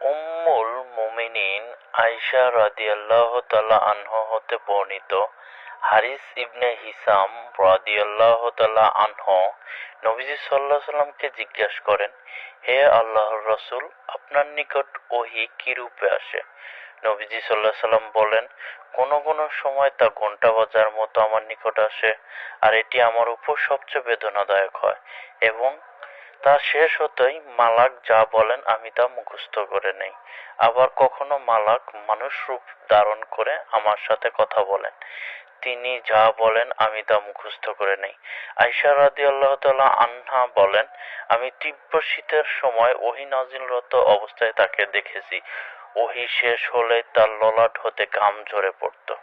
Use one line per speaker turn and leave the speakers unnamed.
উম্মুল মুমিনিন আয়শা রাদিয়াল্লাহু তাআলা আনহা হতে বর্ণিত। হারিস ইবনে হিসাম রাদিয়াল্লাহু তাআলা আনহু নবীজি আলাইহি সাল্লামকে জিজ্ঞাসা করেন, হে আল্লাহর রাসূল, আপনার নিকট ওহি কি রূপে আসে? নবীজি আলাইহি সাল্লাম বলেন, কোন কোন সময় তা ঘণ্টা বাজার মতো আমার নিকট আসে, আর এটি আমার উপর সবচেয়ে বেদনাদায়ক হয় এবং তা শেষ হতেই মালাক যা বলেন আমি তা মুখস্থ করে নেই। আবার কখনো মালাক মানুষ রূপ ধারণ করে আমার সাথে কথা বলেন। তিনি যা বলেন আমি তা মুখস্থ করে নেই। আয়সা রাদিয়াল্লাহু তাআলা আনহা বলেন, আমি তীব্র শীতের সময় ওহী নাজিলরত অবস্থায় তাকে দেখেছি। ওহী শেষ হলে তার ললাট হতে ঘাম ঝরে পড়তো।